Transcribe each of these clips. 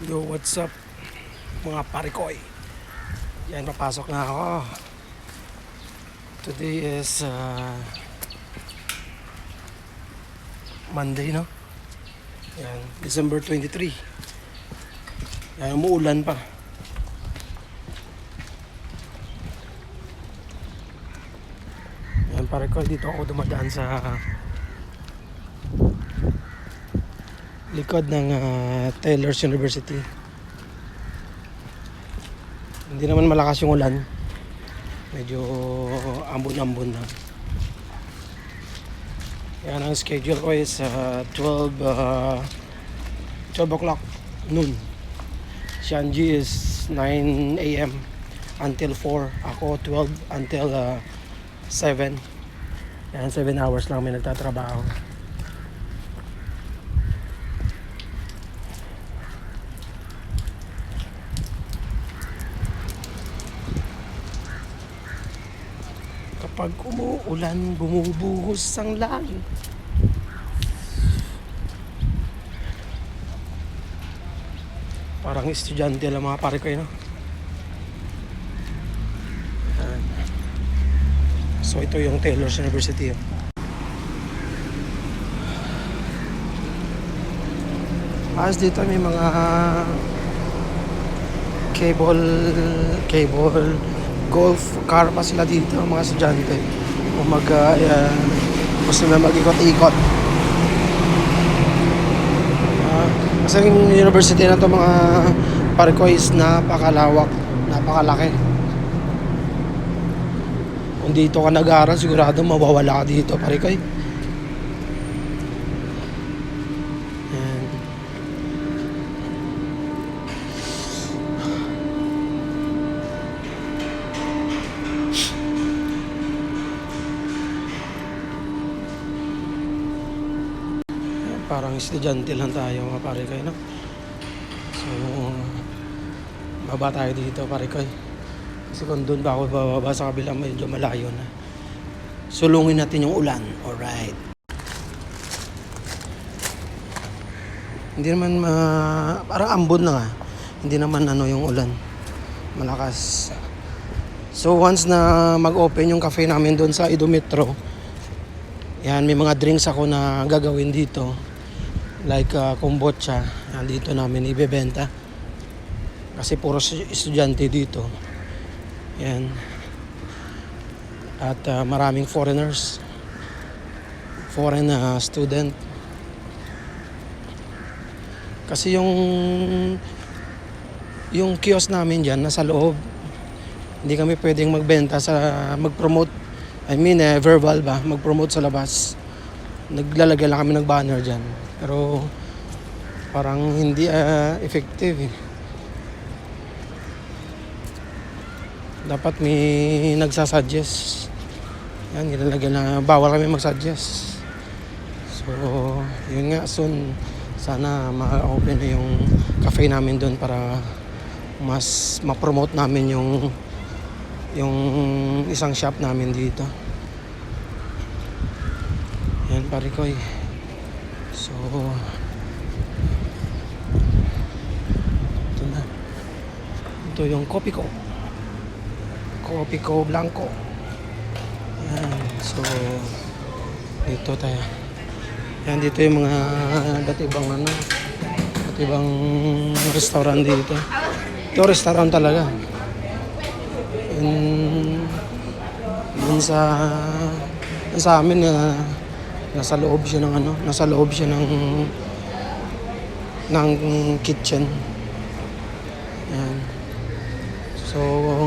Yo, what's up mga parikoy? Yan, papasok na ako. Today is uh, Monday, no? Yan, December 23. Yan, umuulan pa. Yan, parikoy, dito ako dumadaan sa likod ng ah, Taylor's University. Hindi naman malakas yung ulan. Medyo ambon-ambon na. Yan ang schedule ko is ah, 12 ah, 12 o'clock noon. Si Angie is 9 a.m. until 4. Ako 12 until ah, 7. Yan, 7 hours lang may nagtatrabaho. Kapag umuulan, bumubuhos ang langit. Parang estudyante lang mga pare ko yun. no? Ayan. So ito yung Taylor's University. oh. As dito may mga cable cable golf car pa sila dito mga estudyante. Kung mag uh, uh, gusto na mag-ikot-ikot. Ah, kasi yung university na to mga parko is napakalawak napakalaki. Kung dito ka nag-aaral sigurado mawawala ka dito parikoy parang estudyante lang tayo mga pare koy no? So baba tayo dito pare koy kasi kung doon ba ako bababa sa kabila medyo malayo na. Sulungin natin yung ulan alright. Hindi naman ma parang ambon lang ah hindi naman ano yung ulan. Malakas. So once na mag-open yung cafe namin doon sa Ido Metro yan, may mga drinks ako na gagawin dito. Like uh, kombucha. Yan, dito namin ibebenta. Kasi puro estu- estudyante dito. Yan. At uh, maraming foreigners. Foreign uh, student. Kasi yung yung kiosk namin dyan nasa loob. Hindi kami pwedeng magbenta sa mag-promote I mean, eh, verbal ba? Mag-promote sa labas. Naglalagay lang kami ng banner dyan. Pero parang hindi ah, effective eh. Dapat may nagsasuggest. Yan, nilalagay na bawal kami mag-suggest. So, yun nga, soon sana ma-open na yung cafe namin doon para mas ma-promote namin yung yung isang shop namin dito. Yan pare ko eh. So ito na. Ito yung kopi ko. Kopi ko blanco. Yan. So dito tayo. Yan dito yung mga datibang ano. Datibang restaurant dito. Ito restaurant talaga yun, yun sa yun sa amin na nasa loob siya ng ano, nasa loob siya ng ng kitchen. Yan. So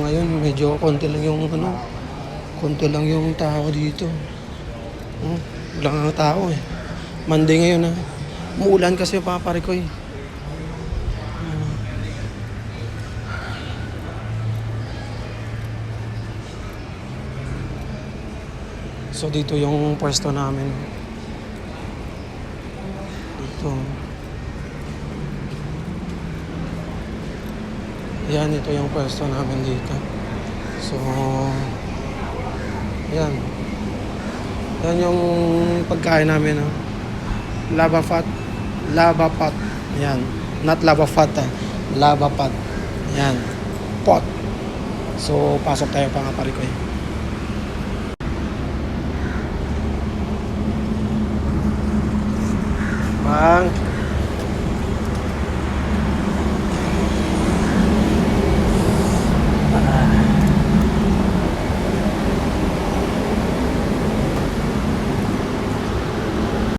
ngayon medyo konti lang yung ano, konti lang yung tao dito. Hmm, wala nga tao eh. Monday ngayon ah. Muulan kasi papare ko eh. So dito yung pwesto namin. Dito. Yan, ito yung pwesto namin dito. So, yan. Yan yung pagkain namin. No? Lava fat. Lava pot. Yan. Not lava pot ah. Lava pot. Yan. Pot. So, pasok tayo pa nga pare ko eh. Bang.